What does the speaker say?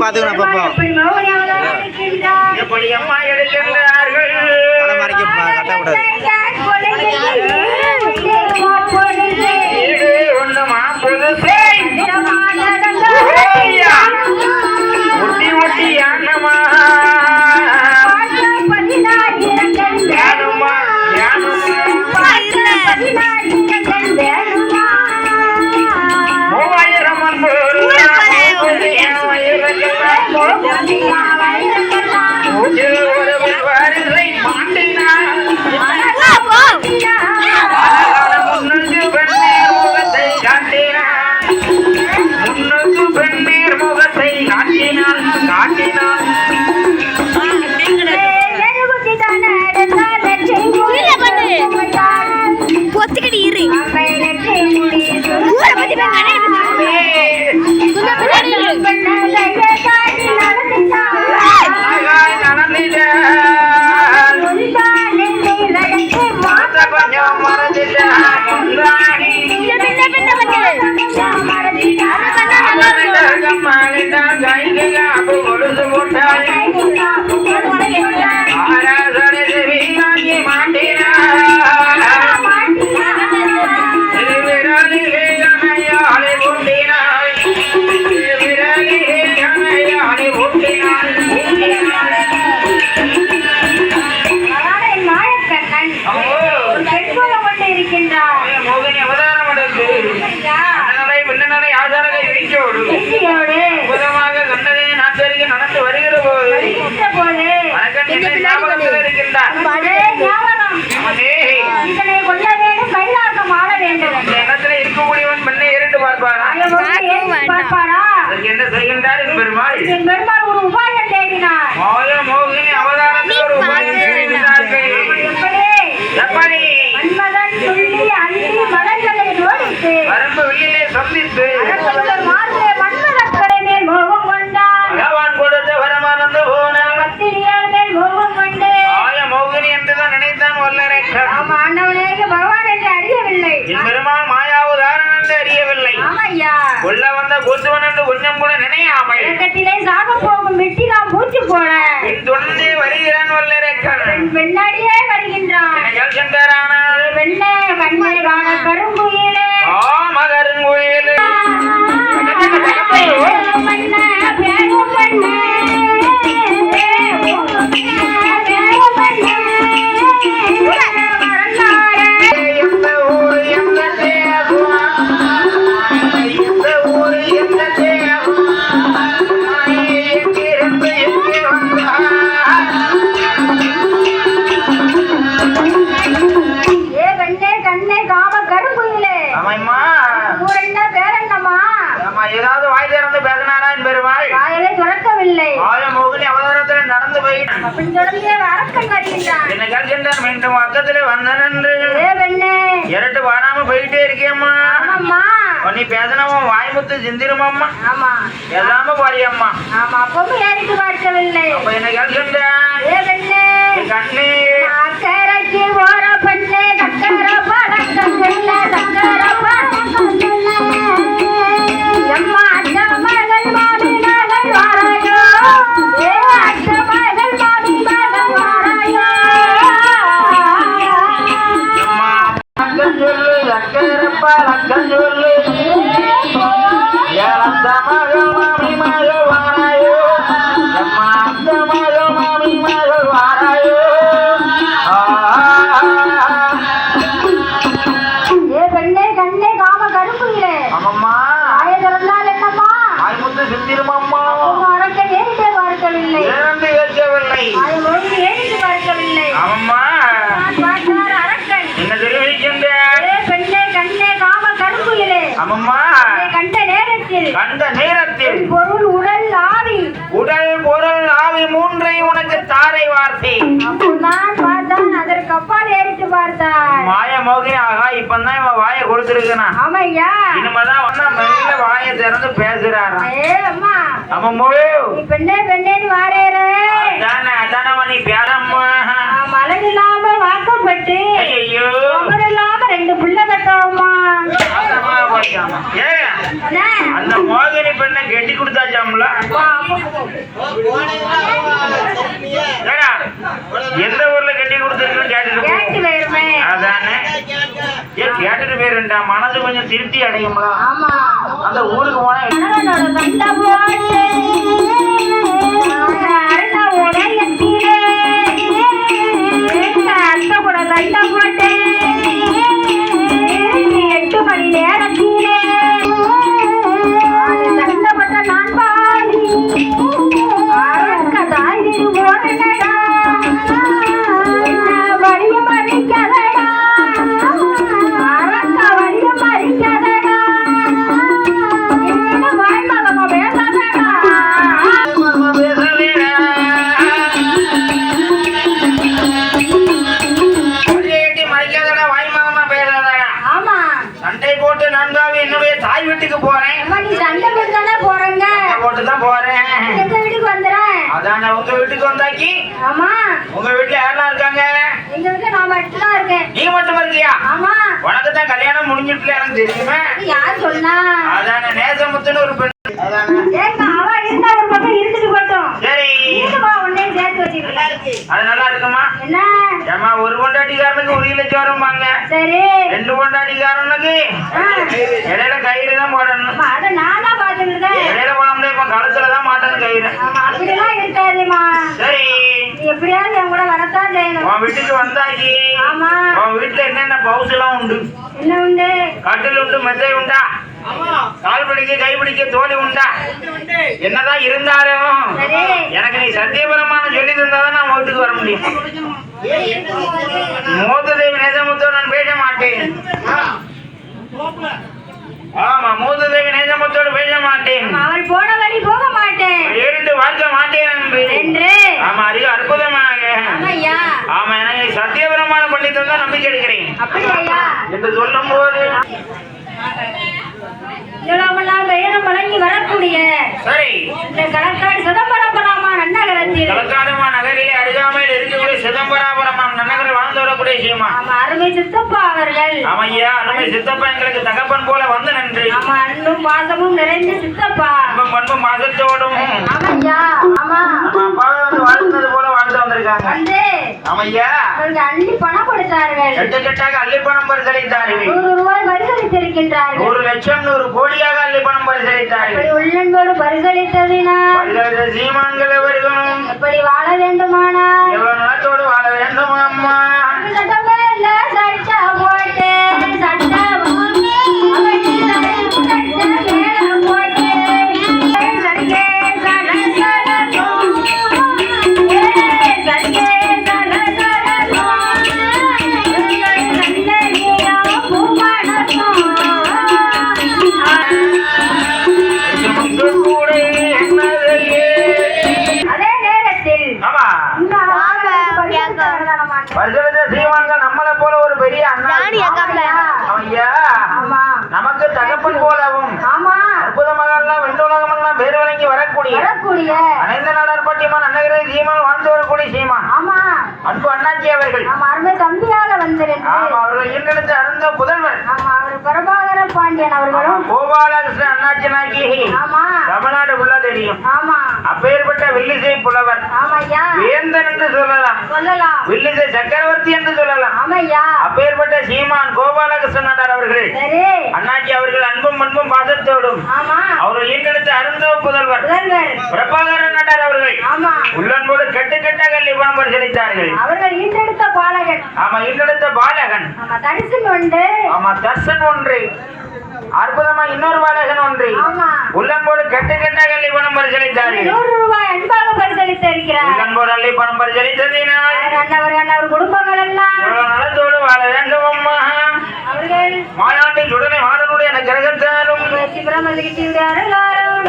பார்த்துக்கணும் அப்பப்போ. தலை மறைக்க கட்டக்கூடாது ஒட்டி ஒட்டி ஆண்டமா Đồ 你 கொடுத்த வரமானந்த போன ஆயமோகினி என்றுதான் நினைத்தான் பகவான் என்று அறியவில்லை. பெருமாள் மாயாவுதாரன் என்று அறியவில்லை. கொல்ல வந்த கொத்துவன் என்று கொஞ்சம் கூட நினையாமல் கட்டிலே சாக போகும் வெட்டி நாம் பூச்சி தொடர்ந்து வருகிறான் வல்லரைக்காரன் பின்னாடியே வருகின்றான். வெள்ளை மண்ணை கரும்பு மீண்டும் பக்கத்துல வந்தனன்று இரட்டு வாராம போயிட்டே இருக்கியம்மா. நீ பேசணமா வாய்முத்து சிந்திருமாம்மா. எல்லாம பாரியம்மா ஆமா அப்ப என்ன கேள்வி கண்ணு. ஆமாம்மா. கண்ட நேரத்தில் கண்ட நேரத்தில் பொருள் உடல் ஆவி. உடல் பொருள் ஆவி மூன்றை உனக்கு தாரை வார்த்தை. நான் பார்த்தான் அதற்கு அப்பால் ஏறிட்டு பார்த்தான் மாய மோகினி ஆகா இப்பதான் இவன் வாயை கொடுத்துருக்கானா ஆமையா? இனிமேதான் வந்தா மெல்ல வாயை திறந்து பேசுறாரா. ஏ அம்மா. அம்மா பெண்ணே பெண்ணேன்னு வாரேறே. அதானே அதானம்மா நீ பேரம் அந்த மோதிரி பெண்ணை கெட்டி கொடுத்தாச்சாம்ல எந்த ஊர்ல கெட்டி கொடுத்துருக்குன்னு கேட்டுட்டு அதானே. கேட்டுட்டு போயிருந்தா மனசு கொஞ்சம் திருப்தி அடையும்ல. அந்த ஊருக்கு போனா அதானே உங்க வீட்டுக்கு வந்தாக்கி? ஆமா. உங்க வீட்டுல யாரெல்லாம் இருக்காங்க? எங்க வீட்டுல நான் மட்டும் தான் இருக்கேன். நீ மட்டும் இருக்கியா? ஆமா. உனக்கு தான் கல்யாணம் முடிஞ்சிட்டு எனக்கு தெரியுமே? யார் சொன்னா? அதானே நேசமுத்துன்னு ஒரு பெண். அதானே. பக்கம் இருந்துட்டு போட்டோம். சரி. இருக்குமா உன்னையும் சேர்த்து வச்சுக்கலாம் அது நல்லா இருக்குமா? என்ன? ஏமா ஒரு கொண்டாட்டிக்காரனுக்கு ஒரு கிலோ சோறும்பாங்க சரி. ரெண்டு கொண்டாட்டிக்காரனுக்கு ஆ. இடையில கயிறு தான் போடணும். அதை நான் தான் பாத்துக்கிட்டேன் இடையில போட முடியாது இப்ப கழுத்துல தான் மாட்டணும் கயிறு. அப்படிலாம் இருக்காதுமா சரி. எப்படியாவது என் கூட வரத்தான் செய்யணும். உன் வீட்டுக்கு வந்தாக்கி ஆமா. உன் வீட்டுல என்னென்ன பவுஸ் எல்லாம் உண்டு? என்ன உண்டு? கட்டில் உண்டு மெத்தை உண்டா? கால் பிடிக்க கை பிடிக்க தோழி உண்டா? என்னதான் இருந்தாலும் எனக்கு நீ சத்தியபரமான சொல்லி தந்தாதான் நான் வீட்டுக்கு வர முடியும். மூத்ததேவி நேசமுத்தோ நான் பேச மாட்டேன். ஆமா மூத்ததேவி நேசமுத்தோடு பேச மாட்டேன். அவள் போன வழி போக மாட்டேன். ஏறிட்டு வாழ்க்க மாட்டேன் என்று. ஆமா அறிவு அற்புதமாக. ஆமா எனக்கு நீ சத்தியபிரமாணம் பண்ணி தந்தா நம்பிக்கை எடுக்கிறேன் என்று சொல்லும் போது வரக்கூடிய சரி. இந்த கடற்கரை சிதம்பரபுரமா நன்னகரத்தில். நகரிலே அருகாமையில் இருக்கக்கூடிய சிதம்பராபுரம் நன்னகரில் வாழ்ந்து வரக்கூடிய சீமா. ஆமா அருமை சித்தப்பா அவர்கள். ஆமையா அருமை சித்தப்பா எங்களுக்கு தகப்பன் போல வந்து நன்றி. ஆமா அன்பும் பாசமும் நிறைந்த சித்தப்பா. அன்பும் பண்பும் மாசத்தோடும் ஆமையா ஆமா. வந்து வாழ்ந்தது போல வாழ்ந்து வந்திருக்காங்க. வந்து. ஆமையா? அவருக்கு அள்ளி பணம் கொடுத்தார்கள். எட்டு கெட்டாக அள்ளிப்பணம் பரிசளித்தார்கள். நூறு ரூபாய் பரிசளித்திருக்கின்றார்கள். ஒரு லட்சம் நூறு கோடியாக அள்ளிப்பணம் பரிசளித்தார்கள். அப்படி உள்ளன்போடு பரிசளித்ததினால் பரிசளித்த சீமான்கள் அவர்களும் எப்படி வாழ வேண்டுமானால்? எவ்வளவு நலத்தோடு வாழ வேண்டும் அம்மா? சட்டமேல சட்ட போட்டு சட்ட சீமான்கள் நம்மளை போல ஒரு பெரிய அண்ணா. நமக்கு தகப்பன் போலவும். ஆமா. அற்புதமாக எல்லாம் பேர் வழங்கி வரக்கூடிய. அனைந்த நாடார் பட்டியமான் அன்னகிரி சீமான் வாழ்ந்து வரக்கூடிய சீமான். ஆமா. அன்பு அண்ணாச்சி அவர்கள். ஆமா அருமை தம்பியாக வந்திருந்து ஆமா அவர்கள் ஈண்டெடுத்து அருந்த புதல்வர். ஆமா அவர் பிரபாகர ஆமா, அவர்களும். கோபாலகிருஷ்ணன் அண்ணாச்சி நாக்கி ஆமா. தமிழ்நாடு உள்ள தெரியும். ஆமா. அப்பேற்பட்ட வில்லிசை புலவர். வேந்தன் என்று சொல்லலாம். சொல்லலாம். வில்லிசை சக்கரவர்த்தி என்று சொல்லலாம். அப்பேற்பட்ட சீமான் கோபாலகிருஷ்ணன் நாடார் அவர்கள். அண்ணாச்சி அவர்கள் அன்பும் பண்பும் பாசத்தோடும். ஆமா. அவர்கள் ஈண்டெடுத்து அருந்த புதல்வர். பிரபாகரன் நாட்டார் அவர்கள். ஆமா. உள்ளன்போடு கட்டு கட்டாக லிபனம் பரிசளித்தார்கள். அவர்கள் ஈண்டெடுத்த பாலகன். ஆமா ஈண்டெடுத்த பாலகன். தரிசன் உண்டு. ஆமா தர்சன் ஒன்று. அற்புதமா இன்னொரு பாலகன் ஒன்று. ஆமா. உள்ளன்போடு கட்டு கட்டாக லிபனம் பரிசளித்தார்கள் நூறு ரூபாய் அன்பாக பரிசளித்து இருக்கிறார் உள்ளன்போடு லிபனம் பரிசளித்ததினால் அண்ணவர் அண்ணவர் குடும்பங்கள் எல்லாம் நலத்தோடு வாழ வேண்டும் அம்மா. மாயாண்டில் உடனே மாடனுடைய கிரகத்தாலும் சிவராமகிருஷ்ணனுடைய அருளாலும்